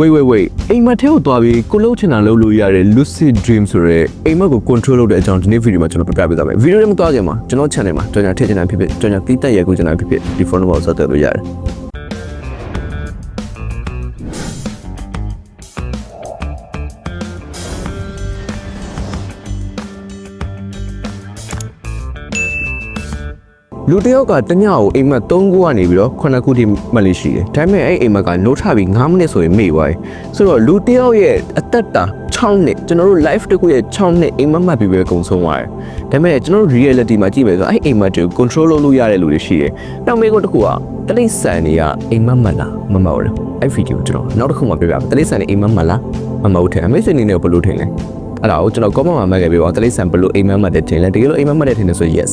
wait wait wait အိမ်မက်ထဲကိုသွားပြီးကိုလုံးချင်တာလုပ်လို့ရတဲ့ lucid dream ဆိုရဲအိမ်မက်ကို control လုပ်တဲ့အကြောင်းဒီနေ့ video မှာကျွန်တော်ပြပြပေးသွားမယ် video ထဲမှာသွားကြမှာကျွန်တော် channel မှာကျွန်တော်ထည့်ချင်တာဖြစ်ဖြစ်ကျွန်တော်တီးတက်ရိုက်ကူချင်တာဖြစ်ဖြစ်ဒီ phone number ကိုဆက်သွယ်လို့ရတယ် လူတစ်ယောက်ကတညကိုအိမ်မက်3ခုကနေပြီးတော့9ခုထိမှတ်လို့ရှိတယ်။ဒါပေမဲ့အဲ့အိမ်မက်ကနိုးထပြီး9မိနစ်ဆိုရင်မေ့သွားတယ်။ဆိုတော့လူတစ်ယောက်ရဲ့အသက်တာ6နှစ်ကျွန်တော်တို့ life တစ်ခုရဲ့6နှစ်အိမ်မက်မှတ်ပြီးပဲကုန်ဆုံးသွားတယ်။ဒါပေမဲ့ကျွန်တော်တို့ reality မှာကြည့်မယ်ဆိုတော့အဲ့အိမ်မက်တွေကို control လုပ်လို့ရတဲ့လူတွေရှိတယ်။နောက်မေးခွန်းတစ်ခုကတလိษံတွေကအိမ်မက်မှတ်လားမမှတ်ဘူး။အဲ့ video ကိုကျွန်တော်နောက်တစ်ခုမှပြပြမယ်။တလိษံတွေအိမ်မက်မှတ်လားမမှတ်ဘူးထင်။အမေစနေနေဘယ်လိုထင်လဲ။ အဲ့ဒါကိုကျွန်တော် comment မှာမှတ်ခဲ့ပြီးတော့တလိษံဘလို့အိမ်မက်မှတ်တဲ့ထင်လဲတကယ်လို့အိမ်မက်မှတ်တဲ့ထင်နေဆို yes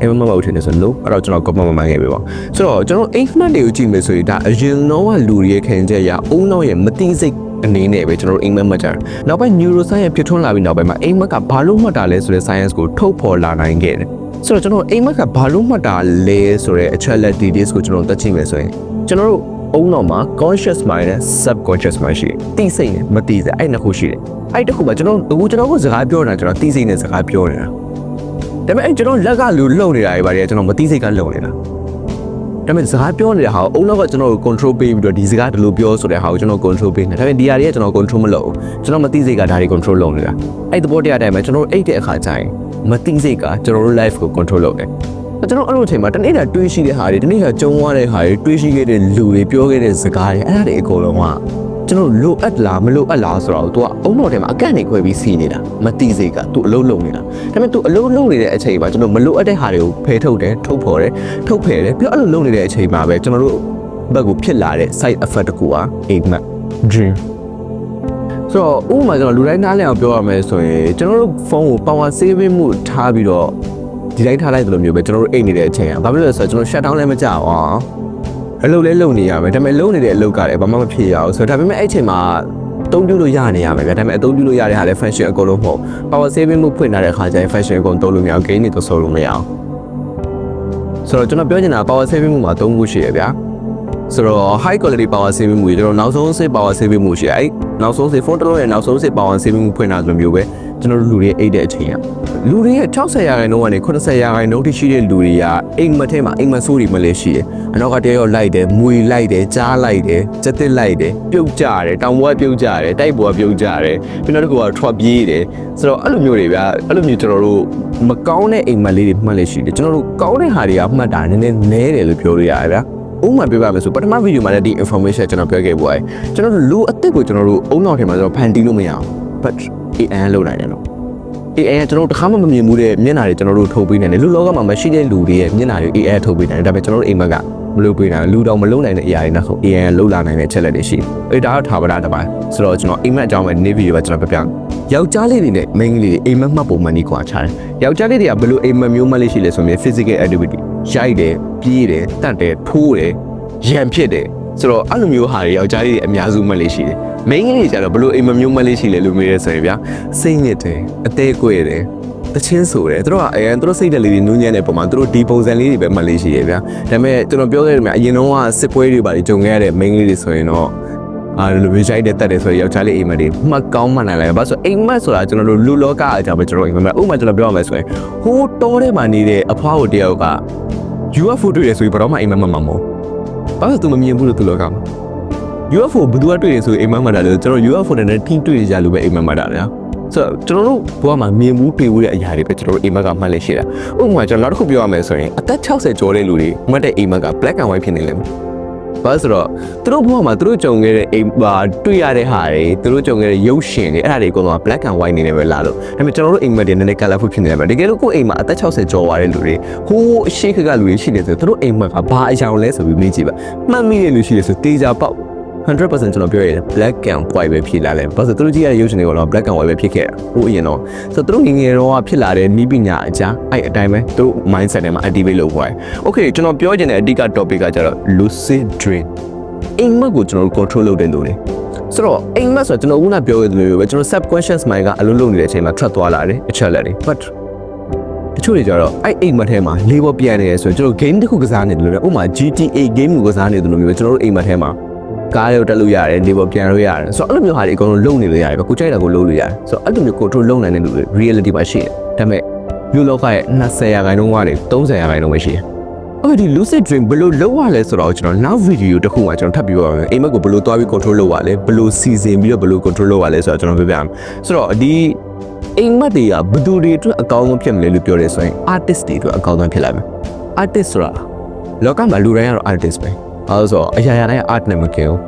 အိမ်မက်မှတ်မဟုတ်ထင်နေဆို no အဲ့တော့ကျွန်တော် comment မှာမှတ်ခဲ့ပြီးပါဆိုတော့ကျွန်တော်အိမ်မက်တွေကိုကြည့်မယ်ဆိုရင်ဒါအရင်တော့ကလူတွေရဲ့ခံချက်ရအုံနောက်ရဲ့မတိစိတ်အနေနဲ့ပဲကျွန်တော်တို့အိမ်မက်မှတ်ကြတယ်နောက်ပိုင်း neuroscience ဖြစ်ထွန်းလာပြီးနောက်ပိုင်းမှာအိမ်မက်ကဘာလို့မှတ်တာလဲဆိုတဲ့ science ကိုထုတ်ဖော်လာနိုင်ခဲ့တယ်ဆိုတော့ကျွန်တော်အိမ်မက်ကဘာလို့မှတ်တာလဲဆိုတဲ့အချက်လက် details ကိုကျွန်တော်တက်ကြည့်မယ်ဆိုရင်ကျွန်တော်တို့ အုံနောက်မှာ conscious mind နဲ့ subconscious mind ရှိတယ်။တိစိတ်နဲ့မတိစိတ်အဲ့နှစ်ခုရှိတယ်။အဲ့တစ်ခုမှာကျွန်တော်အခုကျွန်တော်ကစကားပြောနေတာကျွန်တော်တိစိတ်နဲ့စကားပြောနေတာ။ဒါပေမဲ့အဲ့ကျွန်တော်လက်ကလူလှုပ်နေတာတွေပါတယ်ကျွန်တော်မတိစိတ်ကလှုပ်နေတာ။ဒါပေမဲ့စကားပြောနေတဲ့ဟာကိုအုံနောက်ကကျွန်တော်ကို control ပေးပြီးတော့ဒီစကားဒီလိုပြောဆိုတဲ့ဟာကိုကျွန်တော် control ပေးနေ။ဒါပေမဲ့ဒီဟာတွေကကျွန်တော် control မလုပ်ဘူး။ကျွန်တော်မတိစိတ်ကဒါတွေ control လုပ်နေတာ။အဲ့သဘောတရားအတိုင်းပဲကျွန်တော်အိတ်တဲ့အခါကျရင်မတိစိတ်ကကျွန်တော်တို့ life ကို control လုပ်တယ်။ ကျွန်တော်အဲ့လိုအချိန်မှာတနေ့တာတွေးရှိတဲ့ဟာတွေတနေ့တာကြုံရတဲ့ဟာတွေတွေးရှိခဲ့တဲ့လူတွေပြောခဲ့တဲ့စကားတွေအဲ့ဒါတွေအကုန်လုံးကကျွန်တော်လိုအပ်လားမလိုအပ်လားဆိုတော့ तू ကအုံတော်ထဲမှာအကန့်နေခွဲပြီးစီးနေတာမတိစိတ်က तू အလုံးလုံးနေတာဒါပေမဲ့ तू အလုံးလုံးနေတဲ့အချိန်မှာကျွန်တော်မလိုအပ်တဲ့ဟာတွေကိုဖယ်ထုတ်တယ်ထုတ်ဖော်တယ်ထုတ်ဖယ်တယ်ပြီးတော့အဲ့လိုလုံးနေတဲ့အချိန်မှာပဲကျွန်တော်တို့ဘက်ကိုဖြစ်လာတဲ့ side effect တစ်ခုကအိမ်မက် dream ဆိုတော့ဥပမာကျွန်တော်လူတိုင်းနားလည်အောင်ပြောရမယ်ဆိုရင်ကျွန်တော်တို့ဖုန်းကို power saving မှုထားပြီးတော့ ဒီတိုင်းထားလိုက်တယ်လို့မျိုးပဲကျွန်တော်တို့အိတ်နေတဲ့အချိန်อ่ะဘာဖြစ်လို့လဲဆိုတော့ကျွန်တော် shut down လည်းမကြောက်အောင်အလုပ်လည်းလုပ်နေရမယ်ဒါပေမဲ့လုပ်နေတဲ့အလုပ်ကလည်းဘာမှမဖြစ်ရအောင်ဆိုတော့ဒါပေမဲ့အဲ့အချိန်မှာအသုံးပြုလို့ရနေရမယ်ဗျာဒါပေမဲ့အသုံးပြုလို့ရတဲ့ဟာလည်း function အကုန်လုံးမဟုတ် power saving မှုဖွင့်ထားတဲ့အခါကျရင် function အကုန်သုံးလို့မရအောင် gain တွေတော့ဆုံးလို့မရအောင်ဆိုတော့ကျွန်တော်ပြောချင်တာ power saving မှုမှာ၃ခုရှိရဗျာဆိုတော့ high quality power saving မှုတွေကျွန်တော်နောက်ဆုံးစစ် power saving မှုရှိရအဲ့နောက်ဆုံးစစ် phone တစ်လုံးရဲ့နောက်ဆုံးစစ် power saving မှုဖွင့်ထားသလိုမျိုးပဲကျွန်တော်တို့လူတွေအိတ်တဲ့အချိန်อ่ะ လူတွေရဲ့60ရာခိုင်နှုန်းကနေ80ရာခိုင်နှုန်းထိရှိတဲ့လူတွေကအိမ်မထဲမှာအိမ်မဆိုးတွေမလဲရှိတယ်အနောက်ကတရောလိုက်တယ်မွေလိုက်တယ်ကြားလိုက်တယ်စက်တစ်လိုက်တယ်ပြုတ်ကြတယ်တောင်ဘွားပြုတ်ကြတယ်တိုက်ဘွားပြုတ်ကြတယ်ပြီးတော့တကူကထွက်ပြေးတယ်ဆိုတော့အဲ့လိုမျိုးတွေဗျာအဲ့လိုမျိုးကျွန်တော်တို့မကောင်းတဲ့အိမ်မက်လေးတွေမှတ်လဲရှိတယ်ကျွန်တော်တို့ကောင်းတဲ့ဟာတွေကမှတ်တာနည်းနည်းနဲတယ်လို့ပြောလို့ရတယ်ဗျာဥပမာပြောပြမယ်ဆိုပထမဗီဒီယိုမှာလည်းဒီ information ကျွန်တော်ပြောခဲ့ပွားတယ်ကျွန်တော်တို့လူအစ်စ်ကိုကျွန်တော်တို့အုံနောက်ထဲမှာကျွန်တော်ဖန်တီးလို့မရအောင် but AI လောက်နိုင်တယ်နော် AI ကကျွန်တော်တို့တစ်ခါမှမမြင်ဘူးတဲ့မျက်နှာတွေကျွန်တော်တို့ထုတ်ပေးနေတယ်လူလောကမှာမရှိတဲ့လူတွေရဲ့မျက်နှာတွေ AI ထုတ်ပေးနေတယ်ဒါပေမဲ့ကျွန်တော်တို့အိမ်မက်ကမလုပ်ပေးနိုင်ဘူးလူတောင်မလုပ်နိုင်တဲ့အရာတွေနောက်ဆုံး AI ကလုပ်လာနိုင်တဲ့အချက်လက်တွေရှိတယ်အဲ့ဒါတော့ထားပါတာတစ်ပိုင်းဆိုတော့ကျွန်တော်အိမ်မက်အကြောင်းပဲနေ့ဗီဒီယိုပဲကျွန်တော်ပြပြယောက်ျားလေးတွေနဲ့မိန်းကလေးတွေအိမ်မက်မှတ်ပုံမှန်ကြီးကွာခြားတယ်ယောက်ျားလေးတွေကဘယ်လိုအိမ်မက်မျိုးမှတ်လေးရှိလဲဆိုရင် physical activity ရိုက်တယ်ပြေးတယ်တတ်တယ်ထိုးတယ်ရံဖြစ်တယ်ဆိုတော့အဲ့လိုမျိုးဟာတွေယောက်ျားလေးတွေအများစုမှတ်လေးရှိတယ် မိန်းကလေးတွေကျတော့ဘယ်လိုအိမ်မက်မျိုးမှတ်လေးရှိလဲလို့မေးရဲဆိုရင်ဗျာစိတ်ညစ်တယ်အသေးကွေ့တယ်တချင်းဆိုတယ်သူတို့ကအရင်သူတို့စိတ်တက်လေးတွေနူးညံ့တဲ့ပုံမှာသူတို့ဒီပုံစံလေးတွေပဲမှတ်လေးရှိရဗျာဒါပေမဲ့ကျွန်တော်ပြောခဲ့တယ်မြအရင်တော့ကစစ်ပွဲတွေပါတွေကြုံခဲ့ရတဲ့ main လေးတွေဆိုရင်တော့အားလိုမျိုးရိုက်တဲ့တက်တယ်ဆိုရင်ယောက်ျားလေးအိမ်မက်တွေမှတ်ကောင်းမှနိုင်လိုက်ဘာလို့ဆိုအိမ်မက်ဆိုတာကျွန်တော်တို့လူလောကအကြောင်းပဲကျွန်တော်အိမ်မက်ဥပမာကျွန်တော်ပြောရမယ်ဆိုရင်ဟိုးတောထဲမှာနေတဲ့အဖွားကိုတယောက်က UFO တွေ့ရဆိုရင်ဘယ်တော့မှအိမ်မက်မှတ်မှာမဟုတ်ဘာလို့ तू မမြင်ဘူးလို့သူလောကမှာ UFO ဘယ်သူကတွေ့ရဆိုရင်အိမ်မက်မှတ်တာလေကျွန်တော် UFO နဲ့ထိတွေ့ကြလို့ပဲအိမ်မက်မှတ်တာလေဆိုတော့ကျွန်တော်တို့ဘဝမှာမြင်မှုတွေ့မှုတဲ့အရာတွေပဲကျွန်တော်တို့အိမ်မက်ကမှတ်လက်ရှိတာဥပမာကျွန်တော်နောက်တစ်ခုပြောရမယ်ဆိုရင်အသက်60ကျော်တဲ့လူတွေမှတ်တဲ့အိမ်မက်က black and white ဖြစ်နေလိမ့်မယ်ဘာလို့ဆိုတော့သူတို့ဘဝမှာသူတို့ကြုံခဲ့တဲ့အိမ်ပါတွေ့ရတဲ့ဟာတွေသူတို့ကြုံခဲ့တဲ့ရုပ်ရှင်တွေအဲ့ဒါတွေအကုန်လုံးက black and white နေနေပဲလာလို့ဒါပေမဲ့ကျွန်တော်တို့အိမ်မက်တွေနည်းနည်း colorful ဖြစ်နေတယ်ဗျတကယ်လို့ကိုယ့်အိမ်မှာအသက်60ကျော်သွားတဲ့လူတွေဟိုးအရှိခကလူတွေရှိနေတယ်ဆိုသူတို့အိမ်မက်ကဘာအကြောင်းလဲဆိုပြီးမေးကြည့်ပါမှတ်မိတဲ့လူရှိတယ်ဆိုတေးကြပေါက် 100%ကျွန်တော်ပြောရတယ် black and white ပဲဖြစ်လာတယ်။ဘာလို့သူတို့ကြည့်ရတဲ့ရုပ်ရှင်တွေကတော့ black and white ပဲဖြစ်ခဲ့တာ။ဟိုအရင်တော့ဆိုတော့သူတို့ငယ်ငယ်တော့ဖြစ်လာတဲ့နီးပညာအကြားအဲ့အတိုင်းပဲသူတို့ mindset ထဲမှာ activate လုပ်သွားတယ်။ Okay ကျွန်တော်ပြောချင်တဲ့အဓိက topic ကကျတော့ lucid dream အိမ်မက်ကိုကျွန်တော်တို့ control လုပ်တဲ့လူတွေဆိုတော့အိမ်မက်ဆိုတော့ကျွန်တော်ခုနပြောရသလိုပဲကျွန်တော် subconscious mind ကအလုံးလုံးနေတဲ့အချိန်မှာထွက်သွားလာတယ်အချက်လက်တွေ but တချို့တွေကြတော့အဲ့အိမ်မက်ထဲမှာလေးပေါ်ပြန်နေရဆိုရင်ကျွန်တော် game တစ်ခုကစားနေတယ်လို့လေဥပမာ GTA game ကိုကစားနေတယ်လို့မျိုးပဲကျွန်တော်တို့အိမ်မက်ထဲမှာ ကားရောတက်လို့ရတယ်နေပေါ်ပြန်လို့ရတယ်ဆိုတော့အဲ့လိုမျိုးဟာတွေအကုန်လုံးလုံနေလို့ရတယ်ပဲကိုကြိုက်တာကိုလုံလို့ရတယ်ဆိုတော့အဲ့လိုမျိုး control လုံနိုင်တဲ့လူတွေ reality မှာရှိတယ်ဒါပေမဲ့လူလောကရဲ့20ရာခိုင်နှုန်းကနေ30ရာခိုင်နှုန်းပဲရှိတယ်အဲ့ဒီ lucid dream ဘယ်လိုလုပ်ရလဲဆိုတော့ကျွန်တော်နောက် video တစ်ခုမှာကျွန်တော်ထပ်ပြီးပြောပါမယ်အိမ်မက်ကိုဘယ်လိုသွားပြီး control လုပ်ရလဲဘယ်လိုစီစဉ်ပြီးတော့ဘယ်လို control လုပ်ရလဲဆိုတော့ကျွန်တော်ပြောပြမယ်ဆိုတော့ဒီအိမ်မက်တွေကဘယ်သူတွေအတွက်အကောင်းဆုံးဖြစ်မလဲလို့ပြောရဲဆိုရင် artist တွေအတွက်အကောင်းဆုံးဖြစ်လာမယ် artist ဆိုတာလောကမှာလူတိုင်းကတော့ artist ပဲ အဲဒါဆိုအရာရာတိုင်း art နဲ့မကင်ဘူး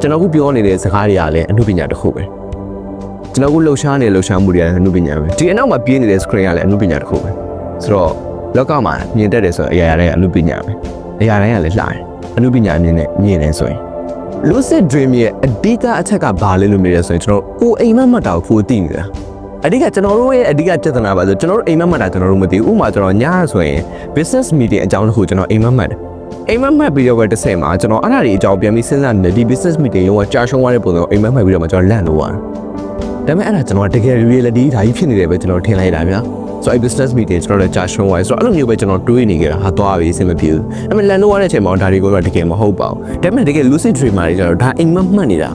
ကျွန်တော်ခုပြောနေတဲ့စကားတွေကလည်းအမှုပညာတစ်ခုပဲကျွန်တော်ခုလှူရှားနေတဲ့လှူရှားမှုတွေကလည်းအမှုပညာပဲဒီအနောက်မှာပြင်းနေတဲ့ screen ကလည်းအမှုပညာတစ်ခုပဲဆိုတော့လောကမှာမြင်တတ်တယ်ဆိုတော့အရာရာတိုင်းကအမှုပညာပဲအရာတိုင်းကလည်းလှတယ်အမှုပညာအမြင်နဲ့မြင်နေဆိုရင် lucid dream ရဲ့အဓိကအချက်ကဘာလဲလို့မေးရဆိုရင်ကျွန်တော်ကိုအိမ်မက်မှတ်တာကိုကိုသိနေတာအဓိကကျွန်တော်တို့ရဲ့အဓိကပြဿနာပါဆိုကျွန်တော်တို့အိမ်မက်မှတ်တာကျွန်တော်တို့မသိဘူးဥပမာကျွန်တော်ညဆိုရင် business meeting အကြောင်းတစ်ခုကျွန်တော်အိမ်မက်မှတ်တယ် အိမ်မက်မှတ်ပြီးတော့ပဲတစ်ဆက်မှာကျွန်တော်အဲ့ဒါတွေအကြောင်းပြန်ပြီးစဉ်းစားနေတယ်ဒီ business meeting ရောကြာရှုံးသွားတဲ့ပုံစံကိုအိမ်မက်မှတ်ပြီးတော့မှကျွန်တော်လန့်လို့ရတယ်ဒါပေမဲ့အဲ့ဒါကျွန်တော်တကယ် reality ဒါကြီးဖြစ်နေတယ်ပဲကျွန်တော်ထင်လိုက်တာဗျာဆိုတော့ business meeting ကျွန်တော်လည်းကြာရှုံးသွားဆိုတော့အဲ့လိုမျိုးပဲကျွန်တော်တွေးနေကြတာဟာသွားပြီအဆင်မပြေဘူးအဲ့မဲ့လန်လို့ရတဲ့အချိန်မှာဒါတွေကိုတော့တကယ်မဟုတ်ပါဘူးဒါပေမဲ့တကယ် lucid dreamer တွေကျတော့ဒါအိမ်မက်မှတ်နေတာ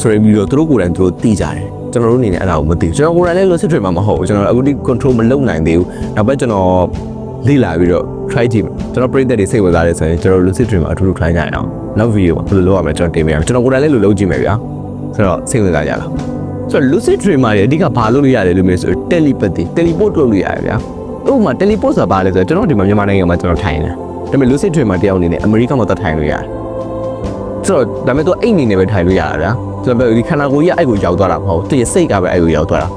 ဆိုရပြီးတော့သူတို့ကိုယ်တိုင်သူတို့သိကြတယ်ကျွန်တော်တို့အနေနဲ့အဲ့ဒါကိုမသိဘူးကျွန်တော်ကိုယ်တိုင်လည်း lucid dreamer မဟုတ်ဘူးကျွန်တော်အခုဒီ control မလုပ်နိုင်သေးဘူးနောက်ပဲကျွန်တော် လေ့လာပြီးတော့ try ကြည့်မယ်ကျွန်တော်ပရိသတ်တွေစိတ်ဝင်စားတယ်ဆိုရင်ကျွန်တော် lucid dreamer အထူးထူ try ကြရအောင်နောက် video မှာဘယ်လိုလုပ်ရမလဲကျွန်တော်တင်ပေးရမယ်ကျွန်တော်ကိုယ်တိုင်လည်းလိုလုပ်ကြည့်မယ်ဗျာဆိုတော့စိတ်ဝင်စားကြလားဆိုတော့ lucid dreamer တွေအဓိကဘာလုပ်လို့ရတယ်လို့မျိုးဆို telepathy teleport လုပ်လို့ရတယ်ဗျာဥပမာ teleport ဆိုတာဘာလဲဆိုတော့ကျွန်တော်ဒီမှာမြန်မာနိုင်ငံမှာကျွန်တော်ထိုင်နေတာဒါပေမဲ့ lucid dreamer တယောက်အနေနဲ့အမေရိကမှာတော့ထိုင်လို့ရတယ်ဆိုတော့ဒါပေမဲ့သူအိတ်အနေနဲ့ပဲထိုင်လို့ရတာဗျာဆိုတော့ဒီခန္ဓာကိုယ်ကြီးအဲ့ကိုရောက်သွားတာမဟုတ်သူရဲ့စိတ်ကပဲအဲ့ကိုရောက်သွားတာ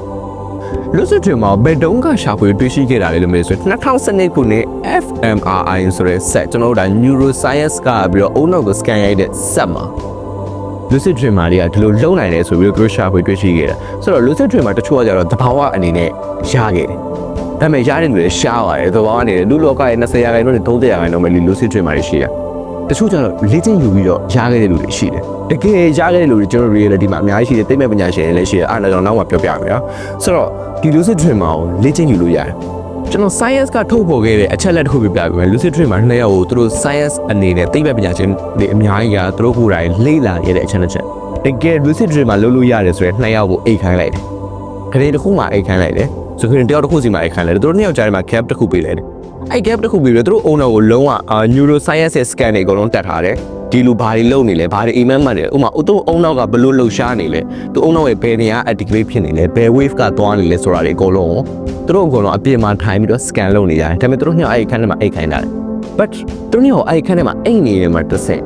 lucid dream မှာဘယ်တုန်းကရှာဖွေတွေ့ရှိခဲ့တာလဲလို့မျိုးဆို2012ခုနှစ် fMRI ဆိုတဲ့ set ကျွန်တော်တို့ဒါ neuroscience ကပြီးတော့အုံနောက်ကို scan ရိုက်တဲ့ set မှာ lucid dream မှာတွေကဒီလိုလုံနိုင်တယ်ဆိုပြီးတော့သူတို့ရှာဖွေတွေ့ရှိခဲ့တာဆိုတော့ lucid dream မှာတချို့ကကြတော့တဘာဝအနေနဲ့ရခဲ့တယ်ဒါပေမဲ့ရတဲ့လူတွေရှားပါတယ်တဘာဝအနေနဲ့လူလောကရဲ့20ရာခိုင်နှုန်းနဲ့30ရာခိုင်နှုန်းပဲဒီ lucid dream မှာရှိရတချို့ကျတော့လေ့ကျင့်ယူပြီးတော့ရခဲ့တဲ့လူတွေရှိတယ် တကယ်ရခဲ့တဲ့လူတွေကျွန်တော် reality မှာအများကြီးရှိတယ်သိမဲ့ပညာရှင်တွေလည်းရှိတယ်အားလည်းကျွန်တော်နောက်မှပြောပြမယ်နော်ဆိုတော့ဒီ lucid dream မှာကိုလေ့ကျင့်ယူလို့ရတယ်ကျွန်တော် science ကထုတ်ဖော်ခဲ့တဲ့အချက်လက်တစ်ခုပြပြပေးမယ် lucid dream မှာနှစ်ယောက်ကိုသူတို့ science အနေနဲ့သိပ္ပံပညာရှင်တွေအများကြီးကသူတို့ကိုယ်တိုင်လေ့လာရတဲ့အချက်လက်ချက်တကယ် lucid dream မှာလုပ်လို့ရတယ်ဆိုရင်နှစ်ယောက်ကိုအိတ်ခိုင်းလိုက်တယ်ခရင်တစ်ခုမှအိတ်ခိုင်းလိုက်တယ်ဆိုခရင်တယောက်တစ်ခုစီမှာအိတ်ခိုင်းလိုက်တယ်သူတို့နှစ်ယောက်ကြားထဲမှာ gap တစ်ခုပေးလိုက်တယ် အဲ့ gap တစ်ခုပြီးတော့သူတို့ owner ကိုလုံးဝ neuroscience ရဲ့ scan တွေအကုန်လုံးတက်ထားတယ်ဒီလူဘာတွေလုပ်နေလဲဘာတွေ email မှတ်တယ်ဥပမာသူ့ owner ကဘယ်လိုလှုပ်ရှားနေလဲသူ owner ရဲ့ဘယ်နေရာ activate ဖြစ်နေလဲဘယ် wave ကသွားနေလဲဆိုတာတွေအကုန်လုံးသူတို့အကုန်လုံးအပြင်မှာထိုင်ပြီးတော့ scan လုပ်နေကြတယ်ဒါပေမဲ့သူတို့ညအဲ့ဒီခန်းထဲမှာအိတ်ခိုင်းတာတယ် but သူတို့ညအဲ့ဒီခန်းထဲမှာအိတ်နေတယ်မှာတစ်ဆင့်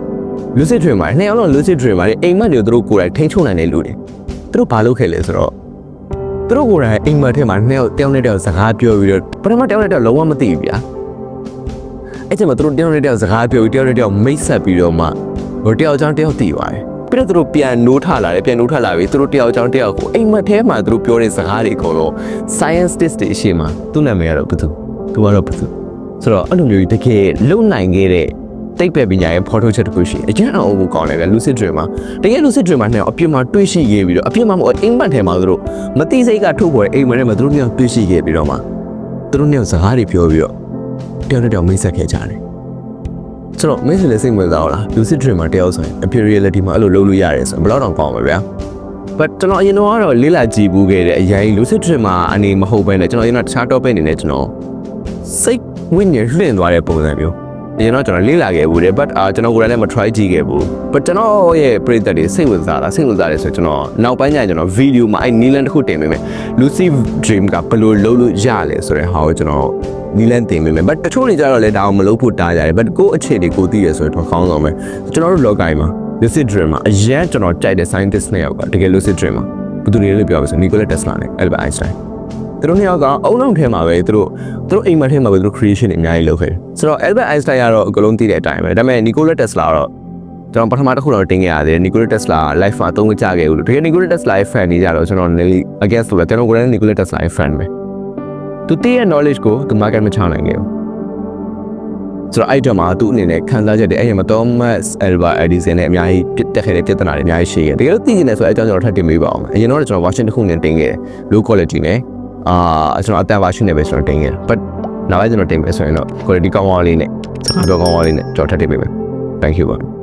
lucid dream မှာနှစ်ယောက်လုံး lucid dream မှာအိမ်မက်တွေသူတို့ကိုယ်တိုင်ထိန်းချုပ်နိုင်တဲ့လူတွေသူတို့ဘာလုပ်ခဲ့လဲဆိုတော့ သူတို့ကိုယ်တိုင်အိမ်မက်ထဲမှာနှစ်ယောက်တယောက်နဲ့တယောက်စကားပြောပြီးတော့ပထမတယောက်နဲ့တယောက်လုံးဝမသိဘူးဗျာအဲ့ချိန်မှာသူတို့တယောက်နဲ့တယောက်စကားပြောပြီးတယောက်နဲ့တယောက်မိတ်ဆက်ပြီးတော့မှဟိုတယောက်ချောင်းတယောက်တည်သွားတယ်ပြီးတော့သူတို့ပြန်နိုးထလာတယ်ပြန်နိုးထလာပြီးသူတို့တယောက်ချောင်းတယောက်ကိုအိမ်မက်ထဲမှာသူတို့ပြောတဲ့စကားတွေအကုန်လုံး scientist တွေအရှိမသူ့နာမည်ကတော့ဘယ်သူသူကတော့ဘယ်သူဆိုတော့အဲ့လိုမျိုးတကယ်လုံနိုင်ခဲ့တဲ့ တိတ်ပဲပညာရဲ့ photo ချက်တစ်ခုရှိအကျဉ်းအောင်ကိုကောင်းတယ်ဗျ lucid dream မှာတကယ် lucid dream မှာနဲ့အပြစ်မှာတွေးရှိခဲ့ပြီးတော့အပြစ်မှာမဟုတ်အိမ်မက်ထဲမှာသူတို့မသိစိတ်ကထုတ်ပေါ်တဲ့အိမ်မက်ထဲမှာသူတို့ညောင်တွေးရှိခဲ့ပြီးတော့မှသူတို့ညောင်စကားတွေပြောပြီးတော့တယောက်နဲ့တယောက်မိတ်ဆက်ခဲ့ကြတယ်ကျွန်တော်မင်းစလည်းစိတ်ဝင်စားအောင်လား lucid dream မှာတယောက်ဆိုရင် appeal reality မှာအဲ့လိုလုပ်လို့ရတယ်ဆိုရင်ဘယ်တော့တောင်ကောင်းမှာဗျာ but ကျွန်တော်အရင်တော့ကတော့လေးလာကြည့်ဘူးခဲ့တဲ့အရင် lucid dream မှာအနေမဟုတ်ဘဲနဲ့ကျွန်တော်အရင်ကတခြား topic အနေနဲ့ကျွန်တော်စိတ်ဝိညာဉ်လွှင့်သွားတဲ့ပုံစံမျိုး အရင်တော့ကျွန်တော်လေးလာခဲ့ဘူးတယ် but အာကျွန်တော်ကိုယ်တိုင်လည်းမ try ကြည့်ခဲ့ဘူး but ကျွန်တော်ရဲ့ပရိသတ်တွေစိတ်ဝင်စားတာစိတ်ဝင်စားတယ်ဆိုကျွန်တော်နောက်ပိုင်းကျရင်ကျွန်တော် video မှာအဲ့နီလန်တစ်ခုတင်ပေးမယ် lucid dream ကဘယ်လိုလုပ်လို့ရလဲဆိုတဲ့ဟာကိုကျွန်တော်နီလန်တင်ပေးမယ် but တချို့တွေကြတော့လည်းဒါအောင်မလုပ်ဖို့တားကြတယ် but ကိုယ့်အခြေအနေကိုသိရဆိုရင်တော့ကောင်းဆောင်မယ်ကျွန်တော်တို့ log ကိုင်းမှာ lucid dream မှာအရင်ကျွန်တော်ကြိုက်တဲ့ scientist နှစ်ယောက်ကတကယ် lucid dream မှာဘယ်သူတွေလဲပြောပါဆို Nikola Tesla နဲ့ Albert Einstein သူတို့နှစ်ယောက်ကအုံလုံးထဲမှာပဲသူတို့သူတို့အိမ်မက်ထဲမှာပဲသူတို့ creation တွေအများကြီးလုပ်ခဲ့တယ်ဆိုတော့ Albert Einstein ကတော့အကလုံးသိတဲ့အတိုင်းပဲဒါပေမဲ့ Nikola Tesla ကတော့ကျွန်တော်ပထမတစ်ခုတော့တင်ခဲ့ရတယ် Nikola Tesla life မှာအသုံးမချခဲ့ဘူးလို့တကယ် Nikola Tesla ရဲ့ fan တွေကြတော့ကျွန်တော် nearly against လို့ပဲကျွန်တော်ကိုယ်တိုင် Nikola Tesla ရဲ့ fan ပဲသူတည့်ရဲ့ knowledge ကိုသူ market မချနိုင်ခဲ့ဘူးဆိုတော့အဲ့တော့မှသူ့အနေနဲ့ခံစားချက်တွေအဲ့ရမှာ Thomas Alva Edison နဲ့အများကြီးပြတ်တက်ခဲ့တဲ့ပြဿနာတွေအများကြီးရှိခဲ့တယ်တကယ်လို့သိကျင်တယ်ဆိုတော့အဲ့ကြောင့်ကျွန်တော်ထပ်တင်ပေးပါအောင်အရင်တော့ကျွန်တော် Washington တစ်ခုနဲ့တင်ခဲ့တယ် low quality နဲ့ အာကျွန်တော်အတန် version နဲ့ပဲကျွန်တော်တင်ခဲ့တယ် but နောက်ပိုင်းကျွန်တော်တင်မယ်ဆိုရင်တော့ quality ကောင်းကောင်းလေးနဲ့စကားပြောကောင်းကောင်းလေးနဲ့ကျွန်တော်ထပ်တင်ပေးမယ် thank you ပါ